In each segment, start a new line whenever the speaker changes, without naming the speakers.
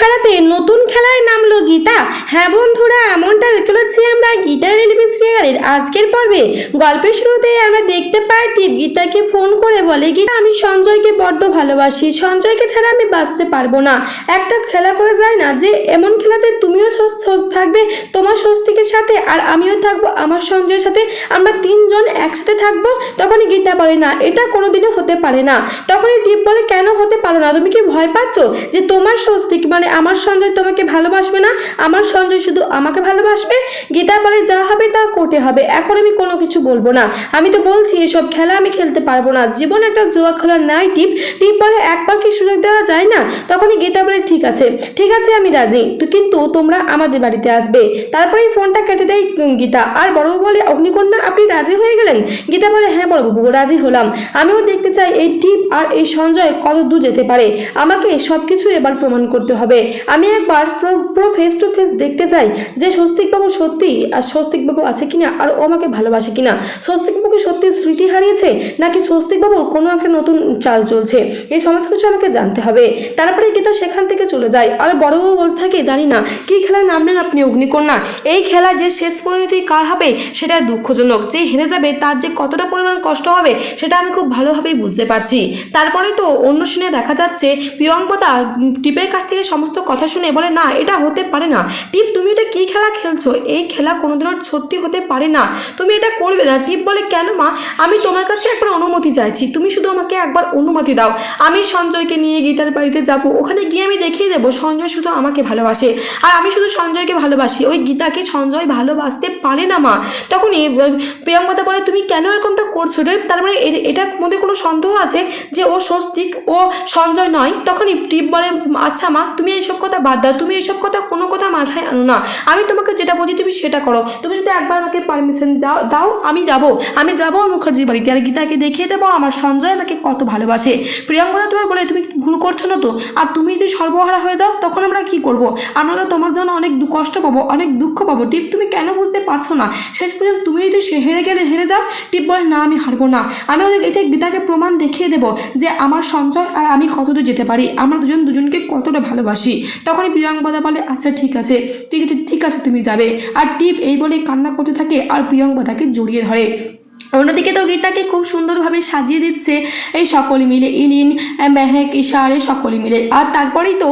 হারাতে নতুন খেলায় নামলো গীতা। হ্যাঁ বন্ধুরা, এমনটা দেখতে পাচ্ছি আমরা গীতা রেলওয়ে সিরিয়ালের আজকের পর্বে। গল্পের শুরুতেই আমরা দেখতে পাই টিপ গীতাকে ফোন করে বলে, গীতা, আমি সঞ্জয়কে বড্ড ভালোবাসি। সঞ্জয়কে ছাড়া আমি বাঁচতে পারব না। একটা খেলা করে যায় না যে এমন খেলাতে তুমিও থাকবে, তোমার স্বস্তিকের সাথে, আর আমিও থাকব, আমার সঞ্জয়ের সাথে। আমরা তিনজন একসাথে থাকব, তখনই গীতা বলে, না, এটা কোনোদিনও হতে পারে না। তখনই টিপ বলে, কেন হতে পারো না? তুমি কি ভয় পাচ্ছ যে তোমার স্বস্তিক মানে আমার সঞ্জয় তোমাকে ভালোবাসবে না, আমার সঞ্জয় শুধু আমাকে ভালোবাসবে গীতা বলে যা হবে তা করতে হবে, এখন আমি কোনো কিছু বলব না। আমি তো বলছি, এসব খেলা আমি খেলতে পারব না। জীবন একটা জুয়া খেলার নাই টিপ টিপ বলে একবার কি সুযোগ দেওয়া যায় না? তখনই গীতা বলে, ঠিক আছে ঠিক আছে, আমি রাজি। কিন্তু তোমরা আমাদের বাড়িতে আসবে। তারপরে ফোনটা কেটে দেয় গীতা। আর বড়বাবু বলে, অগ্নিকন্যা, আপনি রাজি হয়ে গেলেন? গীতা বলে হ্যাঁ বড়বাবু রাজি হলাম। আমিও দেখতে চাই এই টিপ আর এই সঞ্জয় কত দূর যেতে পারে? আমাকে সব কিছু এবার প্রমাণ করতে হবে। আমি একবার পুরো- ফেস টু ফেস দেখতে চাই যে স্বস্তিকবাবু সত্যি আর স্বস্তিকবাবু আছে কিনা আর ও আমাকে ভালোবাসে কিনা। স্বস্তিকবাবুকে সত্যি স্মৃতি হারিয়েছে নাকি স্বস্তিকবাবুর কোনো একটা নতুন চাল চলছে? এই সমস্ত কিছু আমাকে জানতে হবে। তারপরে গীতা সেখান থেকে চলে যায়। আর বড়বাবু বলতে থাকে জানি না কি খেলায় নামলেন আপনি অগ্নিকন্যা? এই খেলা যে শেষ পরিণতি কার হবে সেটা দুঃখজনক। যে হেরে যাবে তার যে কতটা পরিমাণ কষ্ট হবে সেটা আমি খুব ভালোভাবেই বুঝতে পারছি। তারপরে তো অন্য সিনে দেখা যাচ্ছে উম, টিপের কাছ থেকে সমস্ত কথা শুনে বলে না এটা হতে পারে না। টিপ তুমি এটা কি খেলা খেলছো? এই খেলা কোনোদিনও সত্যি হতে পারে না। তুমি এটা করবে না। টিপ বলে কেন মা? আমি তোমার কাছে একবার অনুমতি চাইছি। তুমি শুধু আমাকে একবার অনুমতি দাও। আমি সঞ্জয়কে নিয়ে গীতার বাড়িতে যাব। ওখানে গিয়ে আমি দেখিয়ে দেবো। সঞ্জয় শুধু আমাকে ভালোবাসে। আর আমি শুধু সঞ্জয়কে ভালোবাসি। ওই গীতাকে সঞ্জয় ভালোবাসতে পারে না মা। তখনই আহ, প্রিয়ঙ্কদা বলে তুমি কেন এরকমটা করছ রে? তার মানে এটার মধ্যে কোনো সন্দেহ আছে যে ও স্বস্তিক ও সঞ্জয় নয়। তখনই টিপ বলে আচ্ছা মা তুমি এইসব কথা বাদ দাও, তুমি এইসব কথা কোনো কথা মাথায় আনো না। আমি তোমাকে যেটা বলছি তুমি সেটা করো। তুমি যদি একবার আমাকে পারমিশন যাও, দাও, আমি যাব। আমি যাব মুখার্জির বাড়িতে আর গীতাকে দেখিয়ে দেবো, আমার সঞ্জয় আমাকে কত ভালোবাসে। প্রিয়ঙ্কদা তোমার বলে, তুমি ভুল করছ না তো? আর তুমি যদি সর্বহারা হয়ে যাও, তখন আমরা কি করব? আমরা তো তোমার জন্য অনেক কষ্ট পাবো, অনেক দুঃখ পাবো। টিপ, তুমি কেন বুঝতে পারছ না? শেষ পর্যন্ত তুমি যদি সে হেরে গেলে, হেরে যাও, টিপ বলে, না, আমি হারবো না। আমি ওদের এটা গীতাকে প্রমাণ দেখিয়ে দেবো যে আমার সঞ্চয় আর আমি কতদূর যেতে পারি। আমরা দুজন দুজনকে কতটা ভালোবাসি। তখনই প্রিয়াঙ্গদা বলে আচ্ছা ঠিক আছে ঠিক আছে ঠিক আছে, তুমি যাবে। আর টিপ এই বলে কান্না করতে থাকে আর প্রিয়াঙ্গদাকে জড়িয়ে ধরে। অন্যদিকে তো গীতাকে খুব সুন্দরভাবে সাজিয়ে দিচ্ছে এই সকলে মিলে, ইলিন, মেহেক, ইশারে সকলে মিলে। আর তারপরেই তো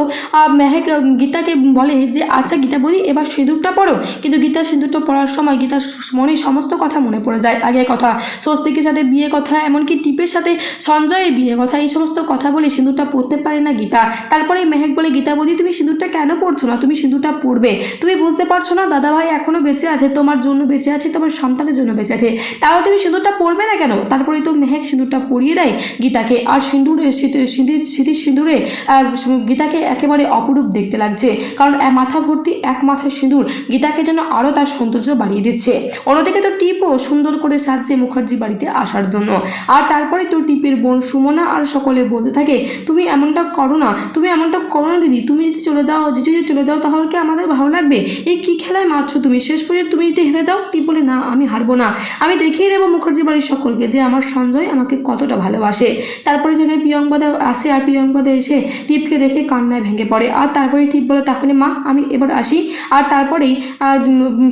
মেহেক গীতাকে বলে যে আচ্ছা গীতা বলি, এবার সিঁদুরটা পড়ো। কিন্তু গীতা সিঁদুরটা পড়ার সময় গীতার মনে সমস্ত কথা মনে পড়ে যায়। আগের কথা, স্বস্তিকের সাথে বিয়ে কথা, এমনকি টিপের সাথে সঞ্জয়ের বিয়ে কথা, এই সমস্ত কথা বলে সিঁদুরটা পড়তে পারে না গীতা। তারপরে মেহেক বলে, গীতা বলি, তুমি সিঁদুরটা কেন পড়ছো না? তুমি সিঁদুরটা পড়বে। তুমি বুঝতে পারছ না, দাদাভাই এখনও বেঁচে আছে, তোমার জন্য বেঁচে আছে, তোমার সন্তানের জন্য বেঁচে আছে। তাও তুমি সিঁদুরটা পড়বে না কেন? তারপরেই তো মেহেক সিঁদুরটা পরিয়ে দেয়। গীতাকে আর সিঁদুরে সিঁদুর স্মৃতির সিঁদুরে গীতাকে একেবারে অপরূপ দেখতে লাগছে। কারণ মাথা ভর্তি, এক মাথায় সিঁদুর গীতাকে যেন আরও তার সৌন্দর্য বাড়িয়ে দিচ্ছে। অন্যদিকে তো টিপও সুন্দর করে সাজছে মুখার্জি বাড়িতে আসার জন্য। আর তারপরে তো টিপের বোন সুমনা আর সকলে বলতে থাকে, তুমি এমনটা করো না, তুমি এমনটা করো না দিদি, তুমি যদি চলে যাও, যদি যদি চলে যাও, তাহলে কি আমাদের ভালো লাগবে? এই কী খেলায় মারছো তুমি? শেষ পর্যন্ত তুমি যদি হেরে যাও? টিপ বলে, না, আমি হারবো না। আমি দেখিয়ে দেবো মুখার্জি বাড়ির সকলকে যে আমার সঞ্জয় আমাকে কতটা ভালোবাসে। তারপরে যেখানে প্রিয়ঙ্কদা আসে আর প্রিয়ঙ্কদা এসে টিপকে দেখে কান্নায় ভেঙে পড়ে। আর তারপরে টিপ বলে, তাহলে মা, আমি এবার আসি। আর তারপরেই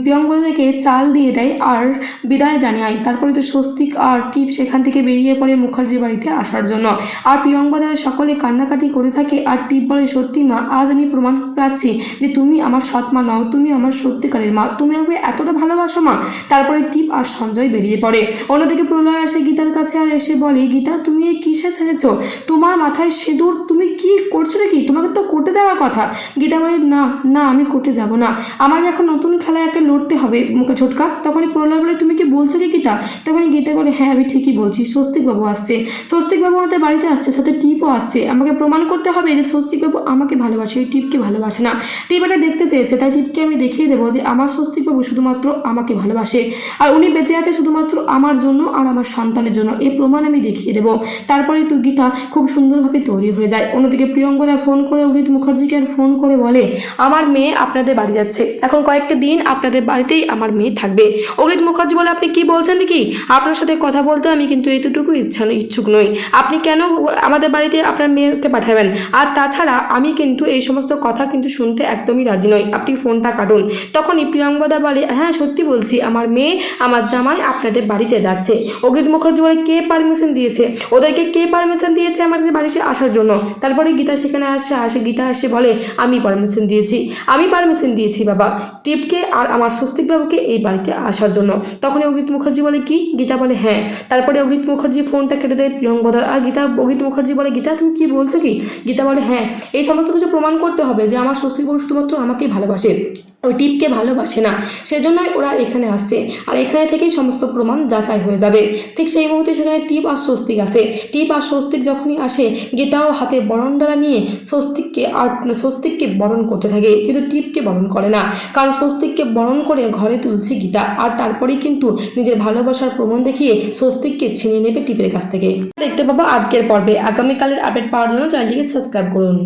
প্রিয়ঙ্কদাকে চাল দিয়ে দেয় আর বিদায় জানায় তারপরে তো স্বস্তিক আর টিপ সেখান থেকে বেরিয়ে পড়ে মুখার্জি বাড়িতে আসার জন্য। আর প্রিয়ঙ্কদারা সকলে কান্নাকাটি করে থাকে আর টিপ বলে, সত্যি মা, আজ আমি প্রমাণ পাচ্ছি যে তুমি আমার সৎ মা নও, তুমি আমার সত্যিকারের মা, তুমি আমাকে এতটা ভালোবাসো মা। তারপরে টিপ আর সঞ্জয় বেরিয়ে পড়ে। অন্যদিকে প্রলয় আসে গীতার কাছে আর এসে বলে, গীতা, তুমি এই কিসে ছেড়েছ? তোমার মাথায় সিঁদুর, তুমি কি করছ নাকি? তোমাকে তো কোর্টে যাওয়ার কথা। গীতা বলে, না না, আমি কোর্টে যাব না। আমাকে এখন নতুন খেলায় একটা লড়তে হবে। মুখে ছোটকা তখনই প্রলয় বলে, তুমি কি বলছো কি গীতা? তখন গীতা বলে হ্যাঁ আমি ঠিকই বলছি। স্বস্তিকবাবু আসছে। স্বস্তিকবাবু আমাদের বাড়িতে আসছে, সাথে টিপও আসছে। আমাকে প্রমাণ করতে হবে যে স্বস্তিকবাবু আমাকে ভালোবাসে ওই টিপকে ভালোবাসে না। টিপ এটা দেখতে চেয়েছে, তাই টিপকে আমি দেখিয়ে দেবো যে আমার স্বস্তিকবাবু শুধুমাত্র আমাকে ভালোবাসে। আর উনি বেঁচে আছে শুধুমাত্র আমার জন্য আর আমার সন্তানের জন্য এই প্রমাণ আমি দেখিয়ে দেবো। তারপরে তো গীতা খুব সুন্দরভাবে তৈরি হয়ে যায়। অন্যদিকে প্রিয়ঙ্কদা ফোন করে অভিজিৎ মুখার্জিকে আর ফোন করে বলে, আমার মেয়ে আপনাদের বাড়ি যাচ্ছে। এখন কয়েকটা দিন আপনাদের বাড়িতেই আমার মেয়ে থাকবে। অভিজিৎ মুখার্জি বলে, আপনি কি বলছেন কি আপনার সাথে কথা বলতে আমি কিন্তু এতটুকু ইচ্ছা ইচ্ছুক নই। আপনি কেন আমাদের বাড়িতে আপনার মেয়েকে পাঠাবেন? আর তাছাড়া আমি কিন্তু এই সমস্ত কথা কিন্তু শুনতে একদমই রাজি নই। আপনি ফোনটা কাটুন। তখনই প্রিয়ঙ্কদা বলে হ্যাঁ সত্যি বলছি। আমার মেয়ে, আমার জামাই আপনাদের বাড়িতে যাচ্ছে। অগ্রিত মুখার্জি বলে, কে পারমিশন দিয়েছে? ওদেরকে, কে পারমিশন দিয়েছে আমাদের বাড়িতে আসার জন্য? তারপরে গীতা সেখানে আসে আসে, গীতা এসে বলে, আমি পারমিশন দিয়েছি। আমি পারমিশন দিয়েছি, বাবা। টিপকে আর আমার স্বস্তিক বাবুকে এই বাড়িতে আসার জন্য। তখন অগ্রিত মুখার্জি বলে, কি? গীতা বলে হ্যাঁ। তারপরে অগ্রিত মুখার্জি ফোনটা কেটে দেয় প্রিয়ঙ্কদার আর গীতা অগ্রিত মুখার্জি বলে, গীতা, তুমি কি বলছো কি? গীতা বলে হ্যাঁ। এই সমস্ত কিছু প্রমাণ করতে হবে যে আমার স্বস্তিক বাবু শুধুমাত্র আমাকেই ভালোবাসে। ওই টিপকে ভালোবাসে না। সেজন্যই ওরা এখানে আসছে। আর এখানে থেকেই সমস্ত প্রমাণ যাচাই হয়ে যাবে। ঠিক সেই মুহূর্তে সেখানে টিপ আর স্বস্তিক আসে টিপ আর স্বস্তিক যখনই আসে, গীতাও হাতে বরণডালা নিয়ে স্বস্তিককে আর, স্বস্তিককে বরণ করতে থাকে। কিন্তু টিপকে বরণ করে না। কারণ স্বস্তিককে বরণ করে ঘরে তুলছে গীতা। আর তারপরেই কিন্তু নিজের ভালোবাসার প্রমাণ দেখিয়ে স্বস্তিককে ছিনিয়ে নেবে টিপের কাছ থেকে। দেখতে পাবো আজকের পর্বে। আগামীকালের আপডেট পাওয়ার জন্য চ্যানেলটিকে সাবস্ক্রাইব করুন।